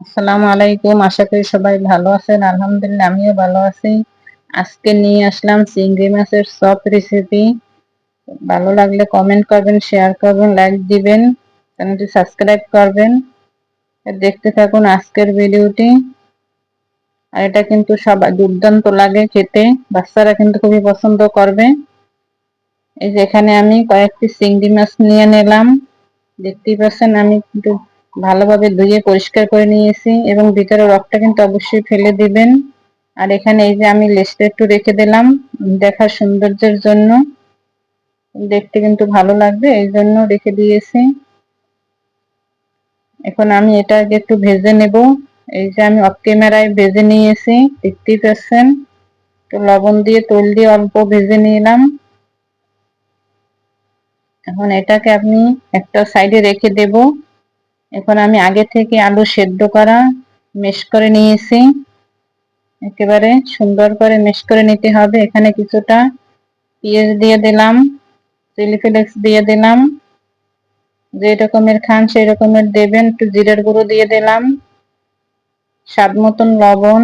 আসসালামু আলাইকুম, আশা করি সবাই ভালো আছেন। আলহামদুলিল্লাহ, আমিও ভালো আছি। আজকে নিয়ে আসলাম চিংড়ি মাছের সব রেসিপি ভালো লাগলে কমেন্ট করবেন শেয়ার করবেন লাইক দিবেন, চ্যানেলটি সাবস্ক্রাইব করবেন। দেখতে থাকুন আজকের ভিডিওটি আর এটা কিন্তু সবাই দুর্দান্ত লাগে খেতে। বাচ্চারা কিন্তু খুবই পছন্দ করবে। এই যে এখানে আমি কয়েকটি চিংড়ি মাছ নিয়ে নিলাম। দেখতেই পাচ্ছেন আমি কিন্তু ভালোভাবে ধুয়ে পরিষ্কার করে নিয়েছি এবং ভিতরে রকটা কিন্তু অবশ্যই ফেলে দিবেন। আর এখানে এই যে আমি লেসটা একটু রেখে দিলাম, দেখার সৌন্দর্যের জন্য। দেখতে কিন্তু ভালো লাগবে, এই জন্য রেখে দিয়েছি। এখন আমি এটাকে একটু ভেজে নেব। এই যে আমি অফ ক্যামেরায় ভেজে নিয়েছি, দেখতেই পাচ্ছেন? তো লবণ দিয়ে, তেল দিয়ে অল্প ভেজে নিলাম। এখন এটাকে আপনি একটা সাইডে রেখে দেব। এখন আমি আগে থেকে আলু সেদ্ধ করা মেশ করে নিয়েছি। একেবারে সুন্দর করে মেশ করে নিতে হবে। এখানে কিছুটা পেঁয়াজ দিয়ে দিলাম, চিলি ফ্লেক্স দিয়ে দিলাম। যে রকমের খান সেই রকমের দেবেন। একটু জিরের গুঁড়ো দিয়ে দিলাম। স্বাদ মতন লবণ।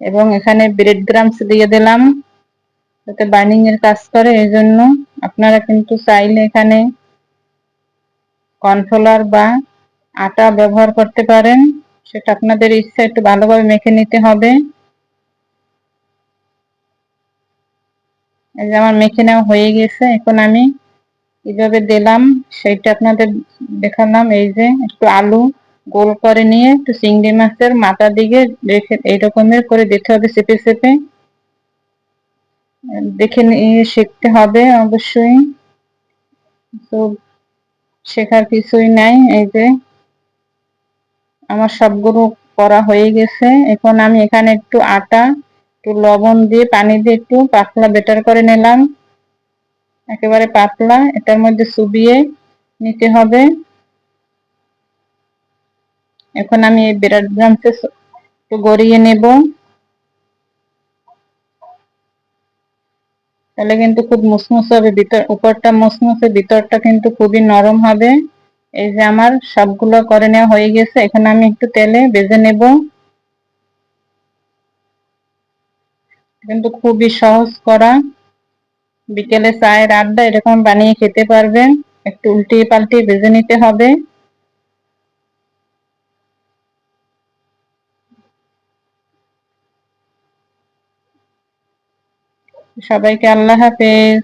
এবং এখানে ব্রেড গ্রামস দিয়ে দিলাম। যাতে বার্নিং এর কাজ করে এই জন্য আপনারা কিন্তু চাইলে এখানে কর্নফ্লাওয়ার বা আটা ব্যবহার করতে পারেন। সেটা আপনাদের ইচ্ছা, একটু ভালোভাবে মেখে নিতে হবে। এই যে আমার মেখে নেওয়া হয়ে গেছে, এখন আমি কীভাবে দিলাম সেটা আপনাদের দেখালাম। এই যে একটু আলু গোল করে নিয়ে একটু চিংড়ি মাছের মাথা দিকে রেখে এইরকমের করে দিতে হবে চেপে চেপে। দেখে নিয়ে শিখতে হবে অবশ্যই। তো শেখার কিছুই নাই, এই যে আমার সবগুলো করা হয়ে গেছে। এখন আমি এখানে একটু আটা, একটু লবণ দিয়ে, পানি দিয়ে একটু পাতলা বেটার করে নিলাম। একেবারে পাতলা, এটার মধ্যে চুবিয়ে নিতে হবে। এখন আমি এই ব্রেড গ্রামসে একটু গড়িয়ে নেব। তাহলে কিন্তু খুব মুসমুসে হবে, ভিতর, উপরটা মুসমুসে, ভিতরটা কিন্তু খুবই নরম হবে। এই যে আমার সবগুলো করে নেওয়া হয়ে গেছে, এখানে আমি একটু তেলে ভেজে নেব। কিন্তু খুবই সহজ করা। বিকেলে চায়ের আড্ডা এরকম বানিয়ে খেতে পারবেন, একটু উল্টিয়ে পাল্টিয়ে ভেজে নিতে হবে। সবাইকে আল্লাহ হাফেজ।